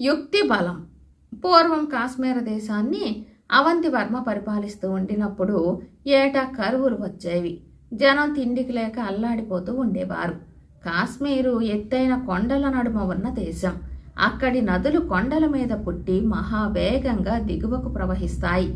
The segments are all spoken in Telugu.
యుక్తి బలం. పూర్వం కాశ్మీర దేశాన్ని అవంతివర్మ పరిపాలిస్తూ ఉండినప్పుడు ఏటా కరువులు వచ్చేవి. జనం తిండికి లేక అల్లాడిపోతూ ఉండేవారు. కాశ్మీరు ఎత్తైన కొండల నడుమ ఉన్న దేశం. అక్కడి నదులు కొండల మీద పుట్టి మహావేగంగా దిగువకు ప్రవహిస్తాయి.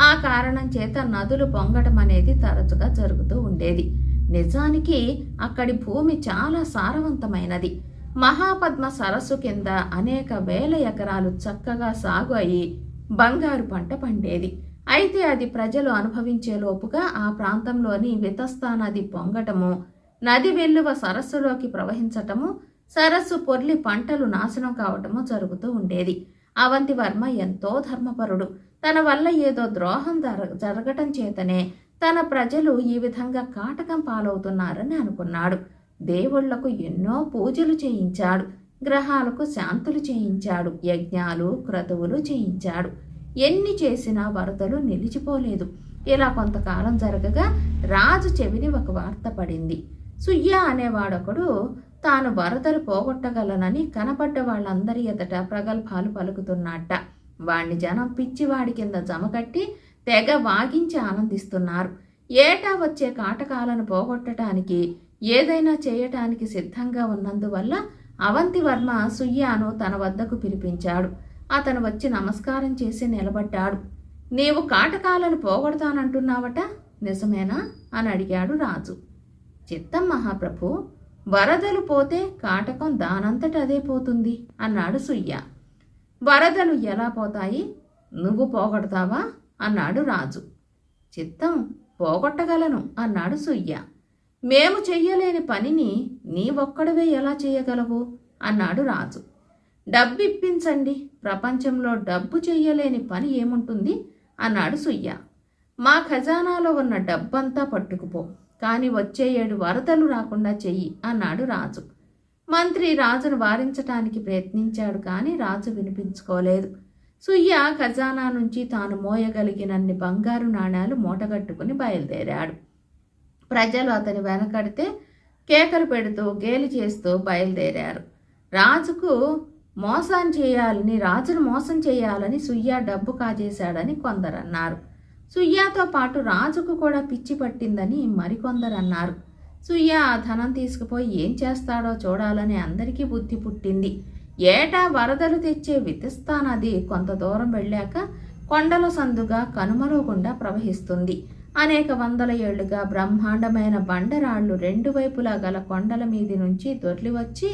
ఆ కారణం చేత నదులు పొంగటం అనేది తరచుగా జరుగుతూ ఉండేది. నిజానికి అక్కడి భూమి చాలా సారవంతమైనది. మహాపద్మ సరస్సు కింద అనేక వేల ఎకరాలు చక్కగా సాగు అయి బంగారు పంట పండేది. అయితే అది ప్రజలు అనుభవించే లోపుగా ఆ ప్రాంతంలోని వితస్తా నది పొంగటము నది వెల్లువ సరస్సులోకి ప్రవహించటము సరస్సు పొర్లి పంటలు నాశనం కావటము జరుగుతూ ఉండేది. అవంతివర్మ ఎంతో ధర్మపరుడు. తన వల్ల ఏదో ద్రోహం జర జరగటం చేతనే తన ప్రజలు ఈ విధంగా కాటకం పాలవుతున్నారని అనుకున్నాడు. దేవుళ్ళకు ఎన్నో పూజలు చేయించాడు. గ్రహాలకు శాంతులు చేయించాడు. యజ్ఞాలు క్రతువులు చేయించాడు. ఎన్ని చేసినా వరదలు నిలిచిపోలేదు. ఇలా కొంతకాలం జరగగా రాజు చెవిని ఒక వార్త పడింది. సుయ్య అనేవాడొకడు తాను వరదలు పోగొట్టగలనని కనపడ్డ వాళ్ళందరి ఎదుట ప్రగల్భాలు పలుకుతున్నట్ట. వాణ్ణి జనం పిచ్చివాడి కింద జమకట్టి తెగ వాగించి ఆనందిస్తున్నారు. ఏటా వచ్చే కాటకాలను పోగొట్టడానికి ఏదైనా చేయటానికి సిద్ధంగా ఉన్నందువల్ల అవంతివర్మ సుయ్యాను తన వద్దకు పిలిపించాడు. అతను వచ్చి నమస్కారం చేసి నిలబడ్డాడు. నీవు కాటకాలను పోగొడతానంటున్నావట? నిజమేనా? అని అడిగాడు రాజు. చిత్తం మహాప్రభు వరదలు పోతే కాటకం దానంతట అదే పోతుంది అన్నాడు సుయ్య. వరదలు ఎలా పోతాయి? నువ్వు పోగొడతావా? అన్నాడు రాజు. చిత్తం పోగొట్టగలను అన్నాడు సుయ్య. మేము చెయ్యలేని పనిని నీ ఒక్కడవే ఎలా చేయగలవు అన్నాడు రాజు. డబ్బు ఇప్పించండి ప్రపంచంలో డబ్బు చెయ్యలేని పని ఏముంటుంది? అన్నాడు సుయ్య. మా ఖజానాలో ఉన్న డబ్బంతా పట్టుకుపో. కానీ వచ్చే ఏడు వరదలు రాకుండా చెయ్యి అన్నాడు రాజు. మంత్రి రాజును వారించటానికి ప్రయత్నించాడు కానీ రాజు వినిపించుకోలేదు. సుయ్య ఖజానా నుంచి తాను మోయగలిగినన్ని బంగారు నాణేలు మూటగట్టుకుని బయలుదేరాడు. ప్రజలు అతని వెనకడితే కేకలు పెడుతూ గేలి చేస్తూ బయలుదేరారు. రాజుకు మోసం చేయాలని రాజును మోసం చేయాలని సుయ్యా డబ్బు కాజేశాడని కొందరన్నారు. సుయ్యాతో పాటు రాజుకు కూడా పిచ్చి పట్టిందని మరికొందరన్నారు. సుయ్యా ఆ ధనం తీసుకుపోయి ఏం చేస్తాడో చూడాలని అందరికీ బుద్ధి పుట్టింది. ఏటా వరదలు తెచ్చే వితిస్తా నది కొంత దూరం వెళ్ళాక కొండల సందుగా కనుమలో గుండా ప్రవహిస్తుంది. అనేక వందల ఏళ్ళుగా బ్రహ్మాండమైన బండరాళ్ళు రెండు వైపులా గల కొండల మీది నుంచి దొర్లివచ్చి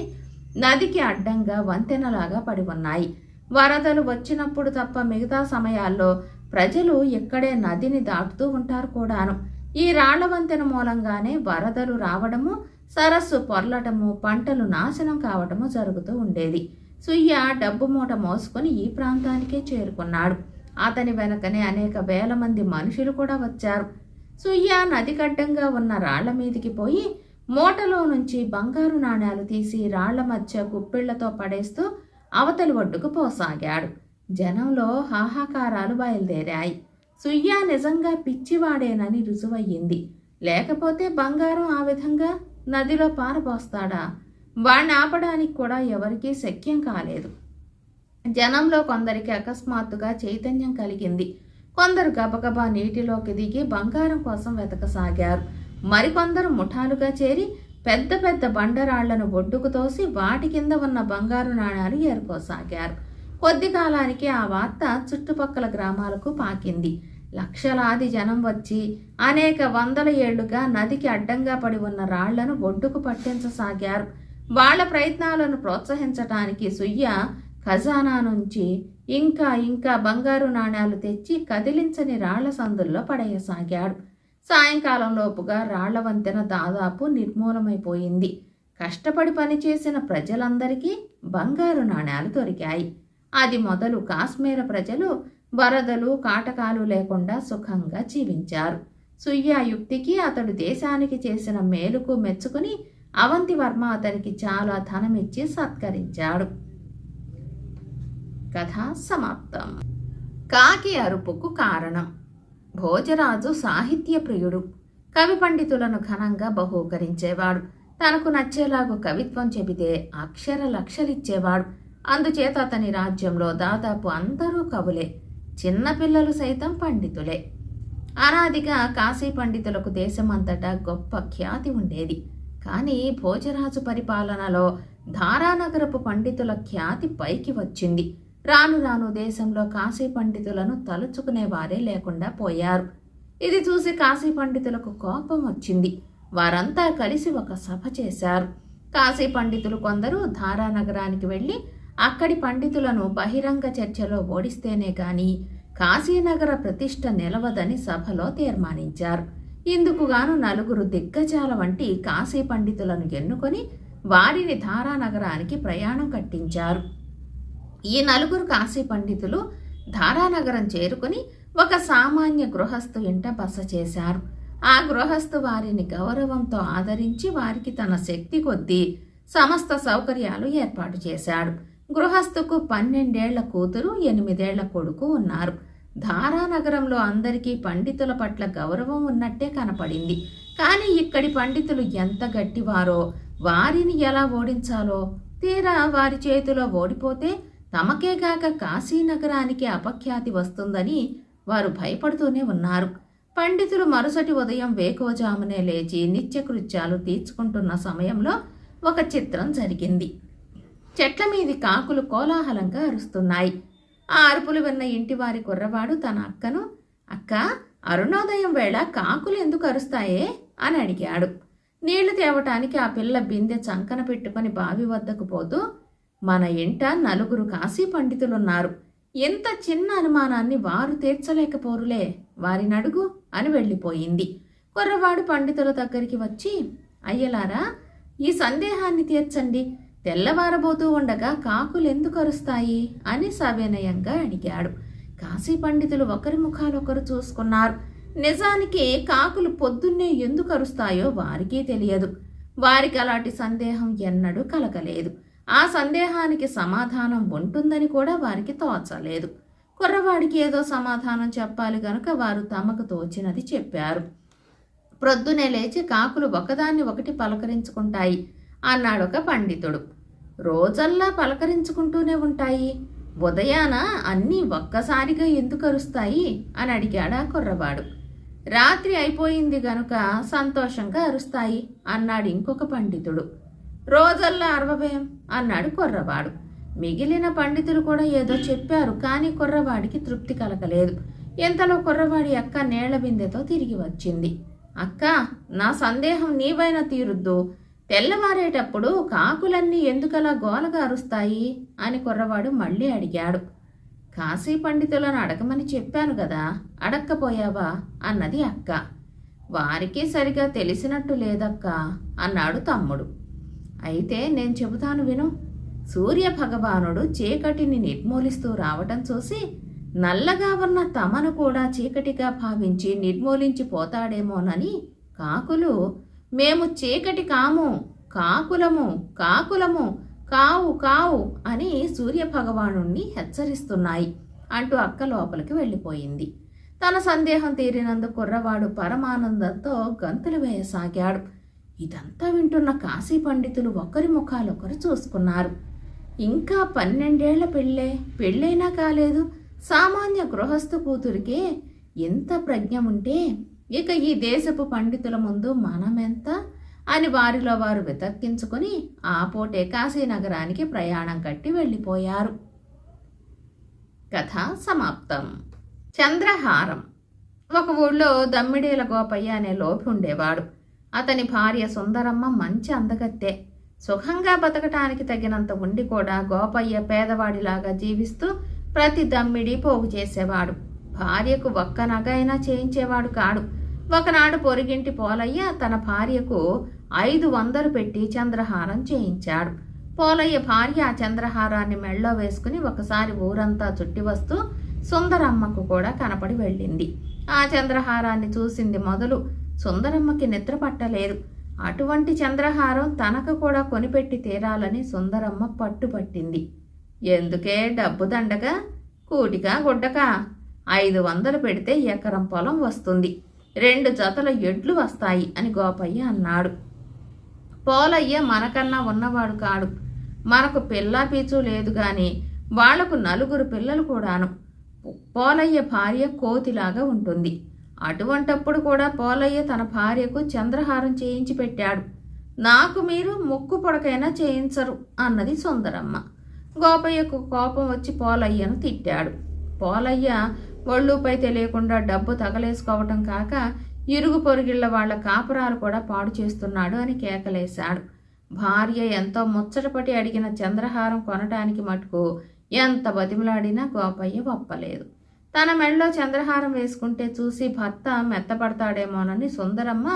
నదికి అడ్డంగా వంతెనలాగా పడి ఉన్నాయి. వరదలు వచ్చినప్పుడు తప్ప మిగతా సమయాల్లో ప్రజలు ఇక్కడే నదిని దాటుతూ ఉంటారు కూడాను. ఈ రాళ్ళ వంతెన మూలంగానే వరదలు రావడము సరస్సు పొర్లటము పంటలు నాశనం కావటము జరుగుతూ ఉండేది. సుయ్య డబ్బు మూట మోసుకొని ఈ ప్రాంతానికే చేరుకున్నాడు. అతని వెనకనే అనేక వేల మంది మనుషులు కూడా వచ్చారు. సుయ్య నదిగడ్డంగా ఉన్న రాళ్ళ మీదికి పోయి మూటలో నుంచి బంగారు నాణేలు తీసి రాళ్ళ మధ్య గుప్పిళ్ళతో పడేస్తూ అవతలి ఒడ్డుకు పోసాగాడు. జనంలో హాహాకారాలు బయలుదేరాయి. సుయ్య నిజంగా పిచ్చివాడేనని రుజువయ్యింది. లేకపోతే బంగారం ఆ విధంగా నదిలో పారబోస్తాడా? వాణ్ణి ఆపడానికి కూడా ఎవరికీ శక్యం కాలేదు. జనంలో కొందరికి అకస్మాత్తుగా చైతన్యం కలిగింది. కొందరు గబగబా నీటిలోకి దిగి బంగారం కోసం వెతకసాగారు. మరికొందరు ముఠాలుగా చేరి పెద్ద పెద్ద బండరాళ్ళను ఒడ్డుకు తోసి వాటి కింద ఉన్న బంగారు నాణాలు ఏరుకోసాగారు. కొద్ది కాలానికి ఆ వార్త చుట్టుపక్కల గ్రామాలకు పాకింది. లక్షలాది జనం వచ్చి అనేక వందల ఏళ్ళుగా నదికి అడ్డంగా పడి ఉన్న రాళ్ళను ఒడ్డుకు పట్టించసాగారు. వాళ్ళ ప్రయత్నాలను ప్రోత్సహించటానికి సుయ్య ఖజానా నుంచి ఇంకా ఇంకా బంగారు నాణ్యాలు తెచ్చి కదిలించని రాళ్ళ సందుల్లో పడేయసాగాడు. సాయంకాలంలోపుగా రాళ్ళ వంతెన దాదాపు నిర్మూలమైపోయింది. కష్టపడి పనిచేసిన ప్రజలందరికీ బంగారు నాణ్యాలు దొరికాయి. అది మొదలు కాశ్మీర ప్రజలు వరదలు కాటకాలు లేకుండా సుఖంగా జీవించారు. సుయ్యా యుక్తికి అతడు దేశానికి చేసిన మేలుకు మెచ్చుకుని అవంతివర్మ అతనికి చాలా ధనమిచ్చి సత్కరించాడు. కథ సమాప్తం. కాకి అరుపుకు కారణం. భోజరాజు సాహిత్య ప్రియుడు. కవి పండితులను ఘనంగా బహూకరించేవాడు. తనకు నచ్చేలాగు కవిత్వం చెబితే అక్షర లక్షలిచ్చేవాడు. అందుచేత అతని రాజ్యంలో దాదాపు అందరూ కవులే. చిన్నపిల్లలు సైతం పండితులే. అనాదిగా కాశీ పండితులకు దేశమంతటా గొప్ప ఖ్యాతి ఉండేది. కానీ భోజరాజు పరిపాలనలో ధారానగరపు పండితుల ఖ్యాతి పైకి వచ్చింది. రాను రాను దేశంలో కాశీ పండితులను తలుచుకునేవారే లేకుండా పోయారు. ఇది చూసి కాశీ పండితులకు కోపం వచ్చింది. వారంతా కలిసి ఒక సభ చేశారు. కాశీ పండితులు కొందరు ధారానగరానికి వెళ్ళి అక్కడి పండితులను బహిరంగ చర్చలో ఓడిస్తేనే గాని కాశీనగర ప్రతిష్ట నిలవదని సభలో తీర్మానించారు. ఇందుకుగాను నలుగురు దిగ్గజాల వంటి కాశీ పండితులను ఎన్నుకొని వారిని ధారానగరానికి ప్రయాణం కట్టించారు. ఈ నలుగురు కాశీ పండితులు ధారానగరం చేరుకుని ఒక సామాన్య గృహస్థు ఇంట బస చేశారు. ఆ గృహస్థు వారిని గౌరవంతో ఆదరించి వారికి తన శక్తి కొద్దీ సమస్త సౌకర్యాలు ఏర్పాటు చేశాడు. గృహస్థుకు పన్నెండేళ్ళ కూతురు ఎనిమిదేళ్ళ కొడుకు ఉన్నారు. ధారానగరంలో అందరికీ పండితుల పట్ల గౌరవం ఉన్నట్టే కనపడింది. కానీ ఇక్కడి పండితులు ఎంత గట్టివారో వారిని ఎలా ఓడించాలో తీరా వారి చేతిలో ఓడిపోతే తమకేగాక కాశీనగరానికి అపఖ్యాతి వస్తుందని వారు భయపడుతూనే ఉన్నారు. పండితులు మరుసటి ఉదయం వేకువజామునే లేచి నిత్యకృత్యాలు తీర్చుకుంటున్న సమయంలో ఒక చిత్రం జరిగింది. చెట్ల మీది కాకులు కోలాహలంగా అరుస్తున్నాయి. ఆ అరుపులు విన్న ఇంటివారి కుర్రవాడు తన అక్కను అక్క అరుణోదయం వేళ కాకులు ఎందుకు అరుస్తాయే? అని అడిగాడు. నీళ్ళు తేవటానికి ఆ పిల్ల బిందె చంకన పెట్టుకొని బావి వద్దకు పోతూ మన ఇంట నలుగురు కాశీ పండితులున్నారు. ఎంత చిన్న అనుమానాన్ని వారు తీర్చలేకపోరులే. వారిని అడుగు అని వెళ్ళిపోయింది. కుర్రవాడు పండితుల దగ్గరికి వచ్చి అయ్యలారా ఈ సందేహాన్ని తీర్చండి. తెల్లవారబోతూ ఉండగా కాకులు ఎందుకు అరుస్తాయి? అని సవినయంగా అడిగాడు. కాశీ పండితులు ఒకరి ముఖాలొకరు చూసుకున్నారు. నిజానికి కాకులు పొద్దున్నే ఎందుకు అరుస్తాయో వారికీ తెలియదు. వారికి అలాంటి సందేహం ఎన్నడూ కలగలేదు. ఆ సందేహానికి సమాధానం ఉంటుందని కూడా వారికి తోచలేదు. కుర్రవాడికి ఏదో సమాధానం చెప్పాలి గనుక వారు తమకు తోచినది చెప్పారు. ప్రొద్దునే లేచి కాకులు ఒకదాన్ని ఒకటి పలకరించుకుంటాయి అన్నాడొక పండితుడు. రోజల్లా పలకరించుకుంటూనే ఉంటాయి. ఉదయాన అన్నీ ఒక్కసారిగా ఎందుకు అరుస్తాయి అని అడిగాడు ఆ కుర్రవాడు. రాత్రి అయిపోయింది గనుక సంతోషంగా అరుస్తాయి అన్నాడు ఇంకొక పండితుడు. రోజల్లో అరవభయం అన్నాడు కుర్రవాడు. మిగిలిన పండితులు కూడా ఏదో చెప్పారు కానీ కుర్రవాడికి తృప్తి కలగలేదు. ఎంతలో కుర్రవాడి అక్క నీళ్ళ బిందెతో తిరిగి వచ్చింది. అక్క నా సందేహం నీవైనా తీరుద్దు. తెల్లవారేటప్పుడు కాకులన్నీ ఎందుకలా గోలగా అరుస్తాయి? అని కుర్రవాడు మళ్ళీ అడిగాడు. కాశీ పండితులను అడగమని చెప్పాను కదా అడక్కపోయావా? అన్నది అక్క. వారికి సరిగా తెలిసినట్టు లేదక్క అన్నాడు తమ్ముడు. అయితే నేను చెబుతాను విను. సూర్య భగవానుడు చీకటిని నిర్మూలిస్తూ రావటం చూసి నల్లగా ఉన్న తమను కూడా చీకటిగా భావించి నిర్మూలించి పోతాడేమోనని కాకులు మేము చీకటి కాము కాకులము కాకులము కావు కావు అని సూర్యభగవాను హెచ్చరిస్తున్నాయి అంటూ అక్క లోపలికి వెళ్ళిపోయింది. తన సందేహం తీరినందు కుర్రవాడు పరమానందంతో గంతులు వేయసాగాడు. ఇదంతా వింటున్న కాశీ పండితులు ఒకరి ముఖాలొకరు చూసుకున్నారు. ఇంకా పన్నెండేళ్ళ పెళ్ళే పెళ్ళైనా కాలేదు. సామాన్య గృహస్థు కూతురికే ఎంత ప్రజ్ఞ ఉంటే ఇక ఈ దేశపు పండితుల ముందు మనమెంత అని వారిలో వారు వితక్కించుకొని ఆ పోటే కాశీనగరానికి ప్రయాణం కట్టి వెళ్ళిపోయారు. కథ సమాప్తం. చంద్రహారం. ఒక ఊళ్ళో దమ్మిడీల గోపయ్య అనే లోపి ఉండేవాడు అతని భార్య సుందరమ్మ మంచి అందగత్తే. సుఖంగా బతకటానికి తగినంత ఉండి కూడా గోపయ్య పేదవాడిలాగా జీవిస్తూ ప్రతి దమ్మిడి పోగు చేసేవాడు. భార్యకు ఒక్క నగైనా చేయించేవాడు కాడు. ఒకనాడు పొరిగింటి పోలయ్య తన భార్యకు ఐదు వందలు పెట్టి చంద్రహారం చేయించాడు. పోలయ్య భార్య ఆ చంద్రహారాన్ని మెళ్ళో వేసుకుని ఒకసారి ఊరంతా చుట్టి వస్తూ సుందరమ్మకు కూడా కనపడి వెళ్ళింది. ఆ చంద్రహారాన్ని చూసింది మొదలు సుందరమ్మకి నిద్ర పట్టలేదు. అటువంటి చంద్రహారం తనకు కూడా కొనిపెట్టి తీరాలని సుందరమ్మ పట్టుపట్టింది. ఎందుకే డబ్బు దండగా? కూటిగా గుడ్డక? ఐదు వందలు పెడితే ఎకరం పొలం వస్తుంది. రెండు జతల ఎడ్లు వస్తాయి అని గోపయ్య అన్నాడు. పోలయ్య మనకన్నా ఉన్నవాడు కాడు. మనకు పిల్లా పీచు లేదు గాని వాళ్ళకు నలుగురు పిల్లలు కూడాను. పోలయ్య భార్య కోతిలాగా ఉంటుంది. అటువంటప్పుడు కూడా పోలయ్య తన భార్యకు చంద్రహారం చేయించి పెట్టాడు. నాకు మీరు ముక్కు పొడకైనా చేయించరు అన్నది సుందరమ్మ. గోపయ్యకు కోపం వచ్చి పోలయ్యను తిట్టాడు. పోలయ్య ఒళ్ళుపై తెలియకుండా డబ్బు తగలేసుకోవటం కాక ఇరుగు పొరుగిళ్ళ వాళ్ళ కాపురాలు కూడా పాడు చేస్తున్నాడు అని కేకలేశాడు. భార్య ఎంతో ముచ్చటపడి అడిగిన చంద్రహారం కొనటానికి మటుకు ఎంత బతిమలాడినా గోపయ్య ఒప్పలేదు. తన మెడలో చంద్రహారం వేసుకుంటే చూసి భర్త మెత్తపడతాడేమోనని సుందరమ్మ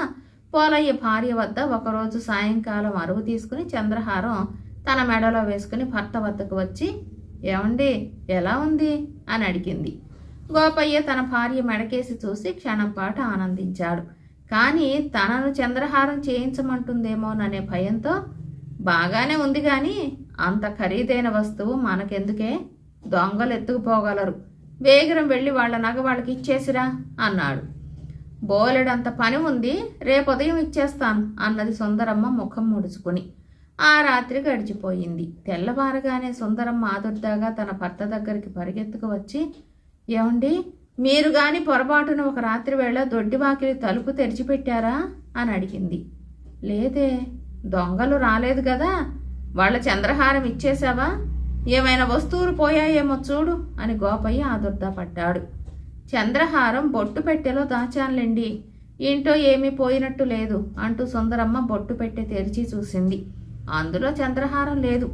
పోలయ్య భార్య వద్ద ఒకరోజు సాయంకాలం అరువు తీసుకుని చంద్రహారం తన మెడలో వేసుకుని భర్త వద్దకు వచ్చి ఏమండి ఎలా ఉంది? అని అడిగింది. గోపయ్య తన భార్య మెడకేసి చూసి క్షణం పాటు ఆనందించాడు. కానీ తనను చంద్రహారం చేయించమంటుందేమోననే భయంతో బాగానే ఉంది కానీ అంత ఖరీదైన వస్తువు మనకెందుకే? దొంగలు ఎత్తుకుపోగలరు. వేగిరం వెళ్ళి వాళ్ళ నగ వాళ్ళకి ఇచ్చేసిరా అన్నాడు. బోలెడంత పని ఉంది రేపు ఉదయం ఇచ్చేస్తాను అన్నది సుందరమ్మ ముఖం ముడుచుకుని. ఆ రాత్రి గడిచిపోయింది. తెల్లవారగానే సుందరమ్మ ఆదుర్దాగా తన భర్త దగ్గరికి పరిగెత్తుకు వచ్చి ఏమండి మీరు గాని పొరపాటున ఒక రాత్రి వేళ దొడ్డివాకిలి తలుపు తెరిచిపెట్టారా? అని అడిగింది. లేదే దొంగలు రాలేదు కదా వాళ్ళ చంద్రహారం ఇచ్చేశావా? ఏమైనా వస్తువులు పోయాయేమో చూడు అని గోపయ్య ఆదుర్దాపడ్డాడు. చంద్రహారం బొట్టు పెట్టెలో దాచానులేండి. ఏంటో ఏమీ పోయినట్టు లేదు అంటూ సుందరమ్మ బొట్టు పెట్టె తెరిచి చూసింది. అందులో చంద్రహారం లేదు.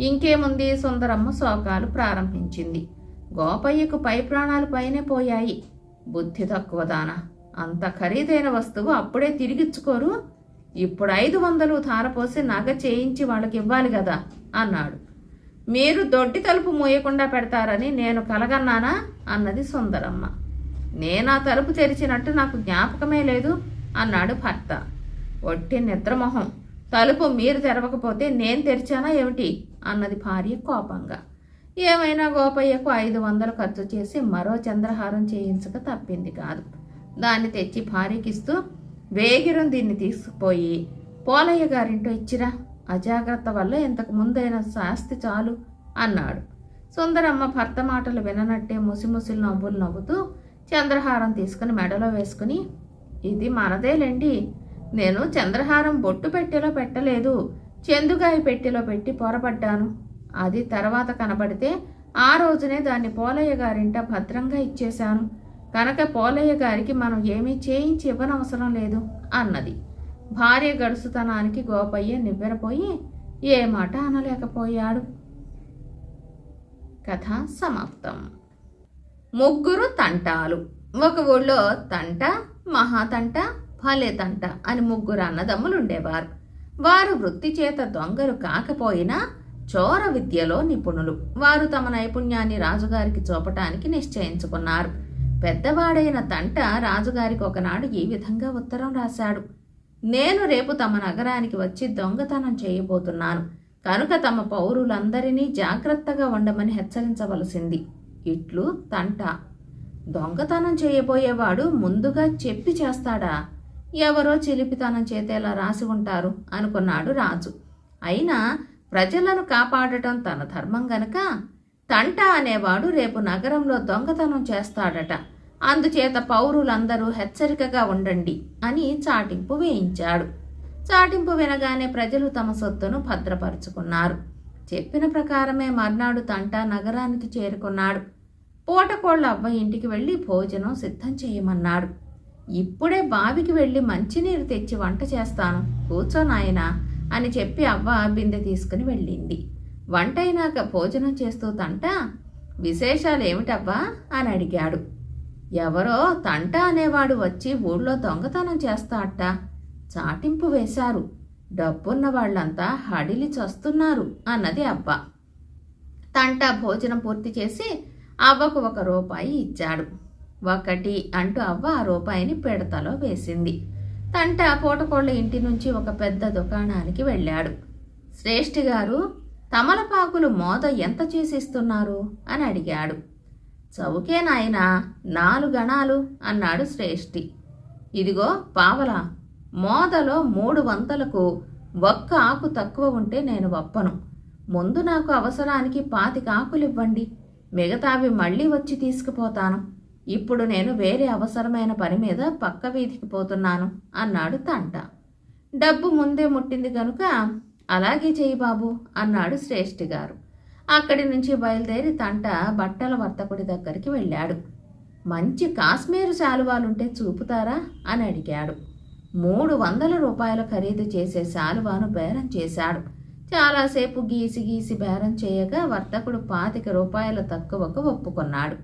ఇంకేముంది? సుందరమ్మ శోకాలు ప్రారంభించింది. గోపయ్యకు పై ప్రాణాలు పైనే పోయాయి. బుద్ధి తక్కువ దానా అంత ఖరీదైన వస్తువు అప్పుడే తిరిగిచ్చుకోరు. ఇప్పుడు ఐదు వందలు ధారపోసి నగ చేయించి వాళ్ళకి ఇవ్వాలి కదా అన్నాడు. మీరు దొడ్డి తలుపు మూయకుండా పెడతారని నేను కలగన్నానా? అన్నది సుందరమ్మ. నేనా తలుపు తెరిచినట్టు నాకు జ్ఞాపకమే లేదు అన్నాడు భర్త. ఒట్టి నిద్రమొహం. తలుపు మీరు తెరవకపోతే నేను తెరిచానా ఏమిటి? అన్నది భార్య కోపంగా. ఏమైనా గోపయ్యకు ఐదు వందలు ఖర్చు చేసి మరో చంద్రహారం చేయించక తప్పింది కాదు. దాన్ని తెచ్చి భార్యకిస్తూ వేగిరం దీన్ని తీసుకుపోయి పోలయ్య గారింటో ఇచ్చిరా? అజాగ్రత్త వల్ల ఇంతకు ముందైన శాస్తి చాలు అన్నాడు. సుందరమ్మ భర్త మాటలు విననట్టే ముసిముసిలు నవ్వులు నవ్వుతూ చంద్రహారం తీసుకుని మెడలో వేసుకుని ఇది మనదేలేండి. నేను చంద్రహారం బొట్టు పెట్టెలో పెట్టలేదు. చెందుగాయ పెట్టెలో పెట్టి పొరపడ్డాను అది తర్వాత కనబడితే ఆ రోజునే దాన్ని పోలయ్య గారింట భద్రంగా ఇచ్చేశాను. కనుక పోలయ్య గారికి మనం ఏమీ చేయించి ఇవ్వనవసరం లేదు అన్నది. భార్య గడుసుతనానికి గోపయ్య నివ్వెరపోయి ఏ మాట అనలేకపోయాడు. కథ సమాప్తం. ముగ్గురు తంటాలు. ఒక ఊళ్ళో తంట మహాతంట భలే తంట అని ముగ్గురు అన్నదమ్ములుండేవారు. వారు వృత్తి చేత దొంగలు కాకపోయినా చోర విద్యలో నిపుణులు. వారు తమ నైపుణ్యాన్ని రాజుగారికి చూపటానికి నిశ్చయించుకున్నారు. పెద్దవాడైన తంట రాజుగారికి ఒకనాడు ఈ విధంగా ఉత్తరం రాశాడు. నేను రేపు తమ నగరానికి వచ్చి దొంగతనం చేయబోతున్నాను. కనుక తమ పౌరులందరినీ జాగ్రత్తగా ఉండమని హెచ్చరించవలసింది. ఇట్లు తంట. దొంగతనం చేయబోయేవాడు ముందుగా చెప్పి చేస్తాడా? ఎవరో చిలిపితనం చేతేలా రాసి ఉంటారు? అనుకున్నాడు రాజు. అయినా ప్రజలను కాపాడటం తన ధర్మం గనక తంట అనేవాడు రేపు నగరంలో దొంగతనం చేస్తాడట. అందుచేత పౌరులందరూ హెచ్చరికగా ఉండండి అని చాటింపు వేయించాడు. చాటింపు వినగానే ప్రజలు తమ సొత్తును భద్రపరుచుకున్నారు. చెప్పిన ప్రకారమే మర్నాడు తంట నగరానికి చేరుకున్నాడు. పూటకోళ్ళ అవ్వ ఇంటికి వెళ్ళి భోజనం సిద్ధం చేయమన్నాడు. ఇప్పుడే బావికి వెళ్ళి మంచినీరు తెచ్చి వంట చేస్తాను. కూర్చో నాయనా అని చెప్పి అవ్వ బిందె తీసుకుని వెళ్ళింది. వంట అయినాక భోజనం చేస్తూ తంట? విశేషాలు ఏమిటవ్వా అని అడిగాడు. ఎవరో తంట అనేవాడు వచ్చి ఊళ్ళో దొంగతనం చేస్తాట చాటింపు వేశారు. డబ్బున్న వాళ్ళంతా హడిలి చస్తున్నారు అన్నది అబ్బ. తంట భోజనం పూర్తి చేసి అవ్వకు ఒక రూపాయి ఇచ్చాడు. ఒకటి అంటూ అవ్వ ఆ రూపాయిని పిడతలో వేసింది. తంట పూటకోళ్ళ ఇంటి నుంచి ఒక పెద్ద దుకాణానికి వెళ్ళాడు. శ్రేష్ఠి గారు తమలపాకులు మోద ఎంత చేసిస్తున్నారు? అని అడిగాడు. చౌకే నాలుగు నాలుగణాలు అన్నాడు శ్రేష్ఠి. ఇదిగో పావలా మోదలో మూడు వంతలకు ఒక్క ఆకు తక్కువ ఉంటే నేను వప్పను ముందు నాకు అవసరానికి పాతిక ఆకులివ్వండి. మిగతావి మళ్ళీ వచ్చి తీసుకుపోతాను. ఇప్పుడు నేను వేరే అవసరమైన పని మీద పక్క వీధికి పోతున్నాను అన్నాడు తంట. డబ్బు ముందే ముట్టింది కనుక అలాగే చేయి బాబు అన్నాడు శ్రేష్ఠి గారు అక్కడి నుంచి బయలుదేరి తంట బట్టల వర్తకుడి దగ్గరికి వెళ్ళాడు. మంచి కాశ్మీరు శాలువాలుంటే చూపుతారా? అని అడిగాడు. మూడు వందల రూపాయల ఖరీదు చేసే శాలువాను బేరం చేశాడు. చాలాసేపు గీసి గీసి బేరం చేయగా వర్తకుడు పాతిక రూపాయల తక్కువకు ఒప్పుకున్నాడు.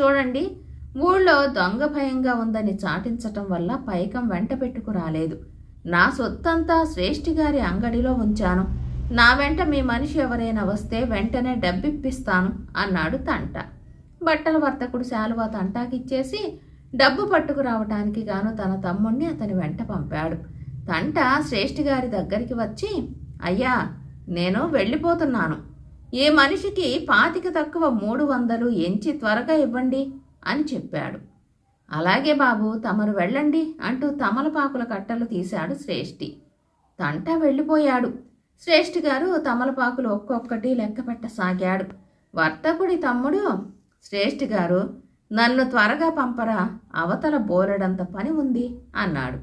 చూడండి ఊళ్ళో దొంగ భయంగా ఉందని చాటించటం వల్ల పైకం వెంట పెట్టుకు రాలేదు. నా సొత్తంతా శ్రేష్ఠి గారి అంగడిలో ఉంచాను. నా వెంట మీ మనిషి ఎవరైనా వస్తే వెంటనే డబ్బిప్పిస్తాను అన్నాడు తంట. బట్టల వర్తకుడు శాలువా తంటాకిచ్చేసి డబ్బు పట్టుకురావటానికి గాను తన తమ్ముణ్ణి అతని వెంట పంపాడు. తంట శ్రేష్ఠి గారి దగ్గరికి వచ్చి అయ్యా నేను వెళ్ళిపోతున్నాను. ఏ మనిషికి పాతిక తక్కువ మూడు వందలు ఎంచి త్వరగా ఇవ్వండి అని చెప్పాడు. అలాగే బాబు తమరు వెళ్ళండి అంటూ తమలపాకుల కట్టలు తీశాడు శ్రేష్ఠి. తంట వెళ్ళిపోయాడు. శ్రేష్ఠి గారు తమలపాకులు ఒక్కొక్కటి లెక్క పెట్టసాగాడు. వర్తకుడి తమ్ముడు? శ్రేష్ఠి గారు నన్ను త్వరగా పంపరా అవతల బోలెడంత పని ఉంది అన్నాడు.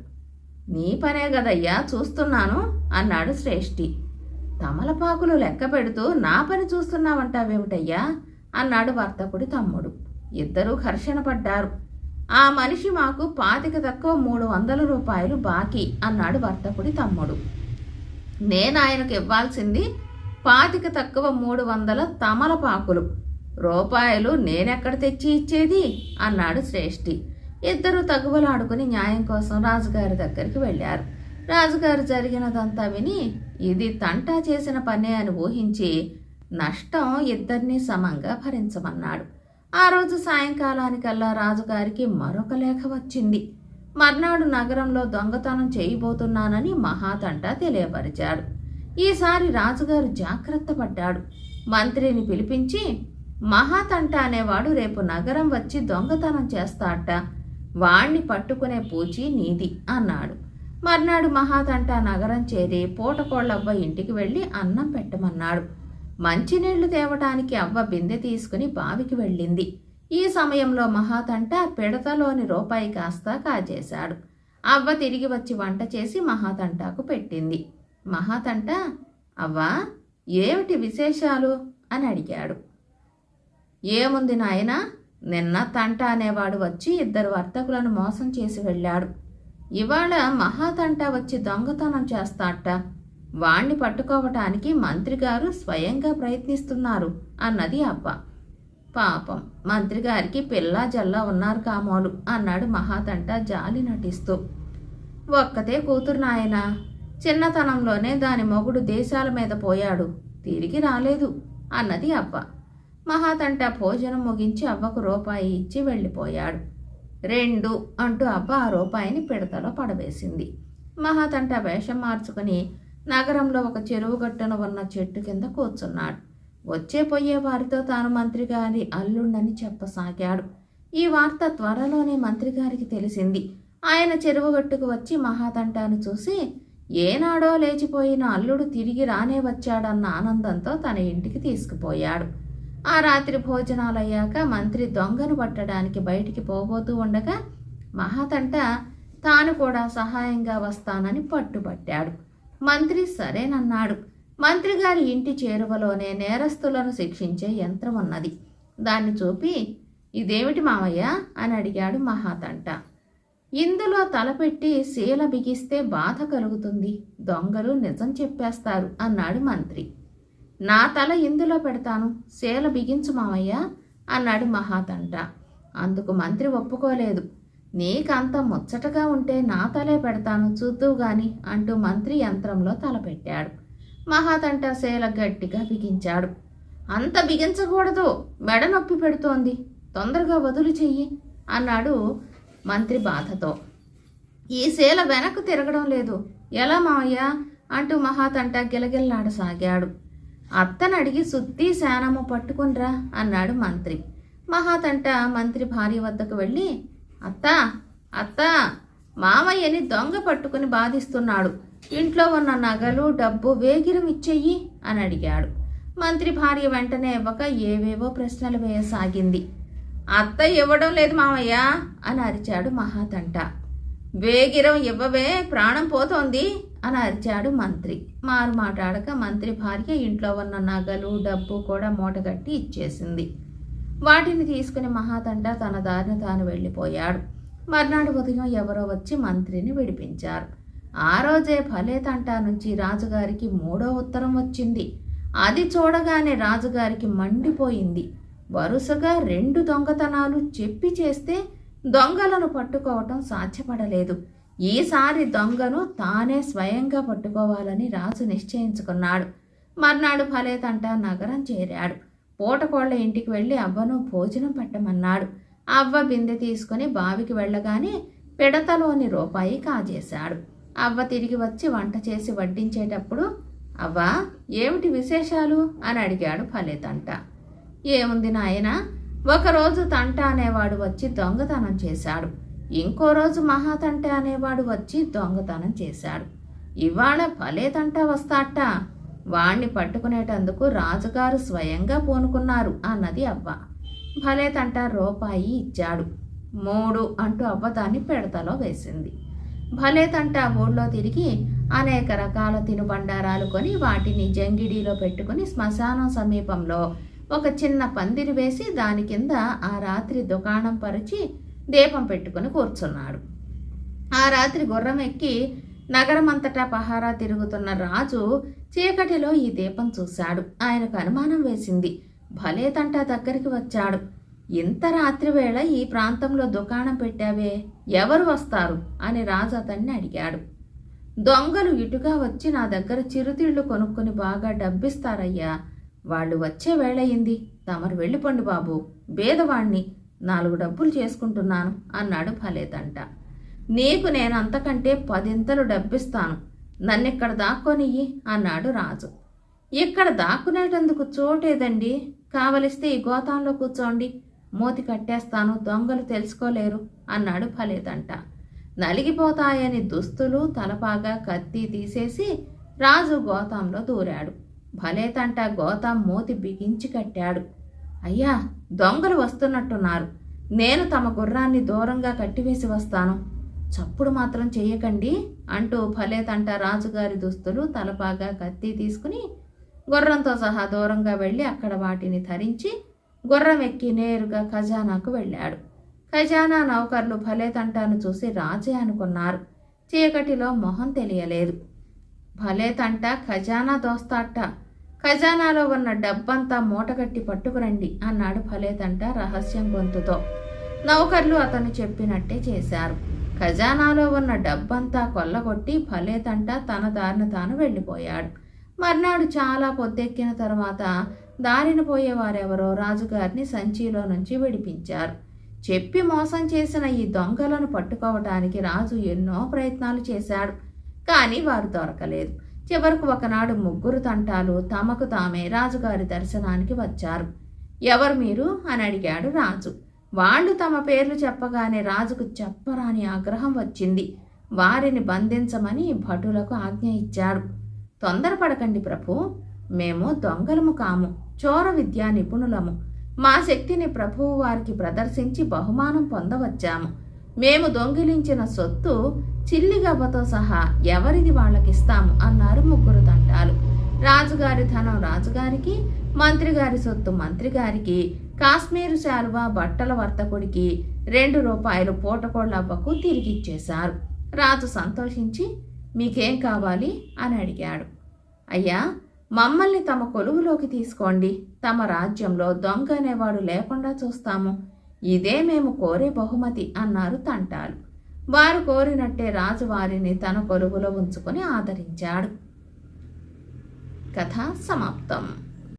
నీ పనే గదయ్యా చూస్తున్నాను అన్నాడు శ్రేష్ఠి. తమలపాకులు లెక్క పెడుతూ నా పని చూస్తున్నావంటావేమిటయ్యా అన్నాడు వర్తకుడి తమ్ముడు. ఇద్దరూ ఘర్షణ పడ్డారు. ఆ మనిషి మాకు పాతిక తక్కువ మూడు వందల రూపాయలు బాకీ అన్నాడు వర్తకుడి తమ్ముడు. నేను ఆయనకు ఇవ్వాల్సింది పాతిక తక్కువ మూడు వందల తమలపాకులు. రూపాయలు నేనెక్కడ తెచ్చి ఇచ్చేది? అన్నాడు శ్రేష్ఠి. ఇద్దరు తగువలాడుకుని న్యాయం కోసం రాజుగారి దగ్గరికి వెళ్ళారు. రాజుగారు జరిగినదంతా విని ఇది తంటా చేసిన పనే అని ఊహించి నష్టం ఇద్దరినీ సమంగా భరించమన్నాడు. ఆ రోజు సాయంకాలానికల్లా రాజుగారికి మరొక లేఖ వచ్చింది. మర్నాడు నగరంలో దొంగతనం చేయబోతున్నానని మహాతంట తెలియపరిచాడు. ఈసారి రాజుగారు జాగ్రత్త పడ్డాడు. మంత్రిని పిలిపించి మహాతంట అనేవాడు రేపు నగరం వచ్చి దొంగతనం చేస్తాట వాణ్ణి పట్టుకునే పూచి నీది అన్నాడు. మర్నాడు మహాతంట నగరం చేరి పూటకోళ్ళవ్వ ఇంటికి వెళ్ళి అన్నం పెట్టమన్నాడు. మంచినీళ్ళు తేవటానికి అవ్వ బిందె తీసుకుని బావికి వెళ్ళింది. ఈ సమయంలో మహాతంట పిడతలోని రూపాయి కాస్త కాజేశాడు. అవ్వ తిరిగి వచ్చి వంట చేసి మహాతంటాకు పెట్టింది. మహాతంట అవ్వా ఏమిటి విశేషాలు? అని అడిగాడు. ఏముంది నాయన నిన్న తంట అనేవాడు వచ్చి ఇద్దరు వర్తకులను మోసం చేసి వెళ్ళాడు. ఇవాళ మహాతంట వచ్చి దొంగతనం చేస్తాట వాణ్ణి పట్టుకోవటానికి మంత్రి గారు స్వయంగా ప్రయత్నిస్తున్నారు అన్నది అవ్వ. పాపం. మంత్రి గారికి పిల్లా జల్లా ఉన్నారు కామోలు అన్నాడు మహాతంట జాలి నటిస్తూ. ఒక్కతే కూతురు నాయన. చిన్నతనంలోనే దాని మొగుడు దేశాల మీద పోయాడు. తిరిగి రాలేదు అన్నది అవ్వ. మహాతంట భోజనం ముగించి అవ్వకు రూపాయి ఇచ్చి వెళ్ళిపోయాడు. రెండు అంటూ అవ్వ ఆ రూపాయిని పిడతలో పడవేసింది. మహాతంట వేషం మార్చుకుని నగరంలో ఒక చెరువు గట్టున ఉన్న చెట్టు కింద కూర్చున్నాడు. వచ్చే పోయే వారితో తాను మంత్రి గారి అల్లుండని చెప్పసాగాడు. ఈ వార్త త్వరలోనే మంత్రి గారికి తెలిసింది. ఆయన చెరువుగట్టుకు వచ్చి మహాతంటాను చూసి ఏనాడో లేచిపోయిన అల్లుడు తిరిగి రానే వచ్చాడన్న ఆనందంతో తన ఇంటికి తీసుకుపోయాడు. ఆ రాత్రి భోజనాలయ్యాక మంత్రి దొంగను పట్టడానికి బయటికి పోబోతూ ఉండగా మహాతంట తాను కూడా సహాయంగా వస్తానని పట్టుబట్టాడు. మంత్రి సరేనన్నాడు. మంత్రి గారి ఇంటి చేరువలోనే నేరస్తులను శిక్షించే యంత్రం ఉన్నది. దాన్ని చూపి ఇదేమిటి మామయ్య అని అడిగాడు మహాతంట. ఇందులో తలపెట్టి శీల బిగిస్తే బాధ కలుగుతుంది. దొంగలు నిజం చెప్పేస్తారు అన్నాడు మంత్రి. నా తల ఇందులో పెడతాను. శీల బిగించు మామయ్య అన్నాడు మహాతంట. అందుకు మంత్రి ఒప్పుకోలేదు. నీకంత ముచ్చటగా ఉంటే నా తలే పెడతాను చూద్దువు గాని అంటూ మంత్రి యంత్రంలో తలపెట్టాడు. మహాతంట శేల గట్టిగా బిగించాడు. అంత బిగించకూడదు మెడ నొప్పి పెడుతోంది తొందరగా వదులు చెయ్యి అన్నాడు మంత్రి బాధతో. ఈ శేల వెనక్కు తిరగడం లేదు. ఎలా మావయ్య? అంటూ మహాతంట గిలగిల్లాడసాగాడు. అత్తను అడిగి సుత్తి శానము పట్టుకునిరా అన్నాడు మంత్రి. మహాతంట మంత్రి భార్య వద్దకు వెళ్ళి అత్తా అత్తా మామయ్యని దొంగ పట్టుకుని బాధిస్తున్నాడు. ఇంట్లో ఉన్న నగలు డబ్బు వేగిరం ఇచ్చేయి అని అడిగాడు. మంత్రి భార్య వెంటనే ఇవ్వక ఏవేవో ప్రశ్నలు వేయసాగింది. అత్త ఇవ్వడం లేదు మామయ్య అని అరిచాడు మహాతంట. వేగిరం ఇవ్వవే ప్రాణం పోతోంది అని అరిచాడు మంత్రి. మారు మాట్లాడక మంత్రి భార్య ఇంట్లో ఉన్న నగలు డబ్బు కూడా మూటగట్టి ఇచ్చేసింది. వాటిని తీసుకుని మహాతండ తన దారిన తాను వెళ్ళిపోయాడు. మర్నాడు ఉదయం ఎవరో వచ్చి మంత్రిని విడిపించారు. ఆ రోజే ఫలేతంటా నుంచి రాజుగారికి మూడో ఉత్తరం వచ్చింది. అది చూడగానే రాజుగారికి మండిపోయింది. వరుసగా రెండు దొంగతనాలు చెప్పి చేస్తే దొంగలను పట్టుకోవటం సాధ్యపడలేదు. ఈసారి దొంగను తానే స్వయంగా పట్టుకోవాలని రాజు నిశ్చయించుకున్నాడు. మర్నాడు ఫలేతంట నగరం చేరాడు. పూటకోళ్ళ ఇంటికి వెళ్ళి అవ్వను భోజనం పెట్టమన్నాడు. అవ్వ బిందె తీసుకుని బావికి వెళ్ళగానే పిడతలోని రూపాయి కాజేశాడు. అవ్వ తిరిగి వచ్చి వంట చేసి వడ్డించేటప్పుడు అవ్వ ఏమిటి విశేషాలు? అని అడిగాడు ఫలితంట. ఏముంది నాయన ఒకరోజు తంట అనేవాడు వచ్చి దొంగతనం చేశాడు. ఇంకో రోజు మహాతంట అనేవాడు వచ్చి దొంగతనం చేశాడు. ఇవాళ ఫలేతంట వస్తాట. వాణ్ణి పట్టుకునేటందుకు రాజుగారు స్వయంగా పూనుకున్నారు అన్నది అవ్వ. భలేతంట రూపాయి ఇచ్చాడు. మూడు అంటూ అవ్వదాన్ని పెడతలో వేసింది. భలేతంట ఊళ్ళో తిరిగి అనేక రకాల తినుబండారాలు కొని వాటిని జంగిడీలో పెట్టుకుని శ్మశానం సమీపంలో ఒక చిన్న పందిరి వేసి దాని కింద ఆ రాత్రి దుకాణం పరిచి దీపం పెట్టుకుని కూర్చున్నాడు. ఆ రాత్రి గుర్రం ఎక్కి నగరమంతటా పహారా తిరుగుతున్న రాజు చీకటిలో ఈ దీపం చూశాడు. ఆయనకు అనుమానం వేసింది. భలేతంటా దగ్గరికి వచ్చాడు. ఇంత రాత్రివేళ ఈ ప్రాంతంలో దుకాణం పెట్టావే ఎవరు వస్తారు? అని రాజు అతన్ని అడిగాడు. దొంగలు ఇటుగా వచ్చి నా దగ్గర చిరుతిళ్ళు కొనుక్కొని బాగా డబ్బిస్తారయ్యా. వాళ్ళు వచ్చే వేళయింది తమరు వెళ్ళిపండి బాబు. బేదవాణ్ణి. నాలుగు డబ్బులు చేసుకుంటున్నాను అన్నాడు ఫలేదంట నీకు నేను అంతకంటే పదింతలు డబ్బిస్తాను. నన్నిక్కడ దాక్కొనియ్యి? అన్నాడు రాజు. ఇక్కడ దాక్కునేటందుకు చోటేదండి? కావలిస్తే ఈ గోతాంలో కూర్చోండి. మూతి కట్టేస్తాను దొంగలు తెలుసుకోలేరు అన్నాడు ఫలేదంట. నలిగిపోతాయని దుస్తులు తలపాగా కత్తి తీసేసి రాజు గోతాంలో దూరాడు. భలేతంట గోతాం మూతి బిగించి కట్టాడు. అయ్యా దొంగలు వస్తున్నట్టున్నారు. నేను తమ గుర్రాన్ని దూరంగా కట్టివేసి వస్తాను. చప్పుడు మాత్రం చెయ్యకండి అంటూ ఫలేతంట రాజుగారి దుస్తులు తలపాగా కత్తి తీసుకుని గుర్రంతో సహా దూరంగా వెళ్ళి అక్కడ వాటిని ధరించి గుర్రం ఎక్కి నేరుగా ఖజానాకు వెళ్ళాడు. ఖజానా నౌకర్లు ఫలేతంటాను చూసి రాజే అనుకున్నారు. చీకటిలో మొహం తెలియలేదు. భలేతంట ఖజానా దోస్తాట. ఖజానాలో ఉన్న డబ్బంతా మూటగట్టి పట్టుకురండి అన్నాడు ఫలేతంట రహస్యం గొంతుతో. నౌకర్లు అతను చెప్పినట్టే చేశారు. ఖజానాలో ఉన్న డబ్బంతా కొల్లగొట్టి ఫలేతంట తన దారిన తాను వెళ్ళిపోయాడు. మర్నాడు చాలా పొద్దెక్కిన తర్వాత దారిన పోయేవారెవరో రాజుగారిని సంచిలో నుంచి విడిపించారు. చెప్పి మోసం చేసిన ఈ దొంగలను పట్టుకోవటానికి రాజు ఎన్నో ప్రయత్నాలు చేశాడు కానీ వారు దొరకలేదు. చివరకు ఒకనాడు ముగ్గురు తంటాలు తమకు తామే రాజుగారి దర్శనానికి వచ్చారు. ఎవరు మీరు? అని అడిగాడు రాజు. వాళ్ళు తమ పేర్లు చెప్పగానే రాజుకు చెప్పరాని ఆగ్రహం వచ్చింది. వారిని బంధించమని భటులకు ఆజ్ఞ ఇచ్చాడు. తొందరపడకండి ప్రభు. మేము దొంగలము కాము చోర విద్యా నిపుణులము. మా శక్తిని ప్రభువు వారికి ప్రదర్శించి బహుమానం పొందవచ్చాము. మేము దొంగిలించిన సొత్తు చిల్లిగవ్వతో సహా ఎవరిది వాళ్ళకిస్తాము అన్నారు ముగ్గురు తంటాలు రాజుగారి ధనం రాజుగారికి మంత్రిగారి సొత్తు మంత్రిగారికి కాశ్మీరు శాలువా బట్టల వర్తకుడికి రెండు రూపాయలు పూటకోళ్ళవ్వకు తిరిగిచ్చేశారు. రాజు సంతోషించి మీకేం కావాలి? అని అడిగాడు. అయ్యా మమ్మల్ని తమ కొలువులోకి తీసుకోండి. తమ రాజ్యంలో దొంగ అనేవాడు లేకుండా చూస్తాము. ఇదే మేము కోరే బహుమతి అన్నారు తంటాలు. వారు కోరినట్టే రాజు వారిని తన కొలువులో ఉంచుకొని ఆదరించాడు. కథ సమాప్తం.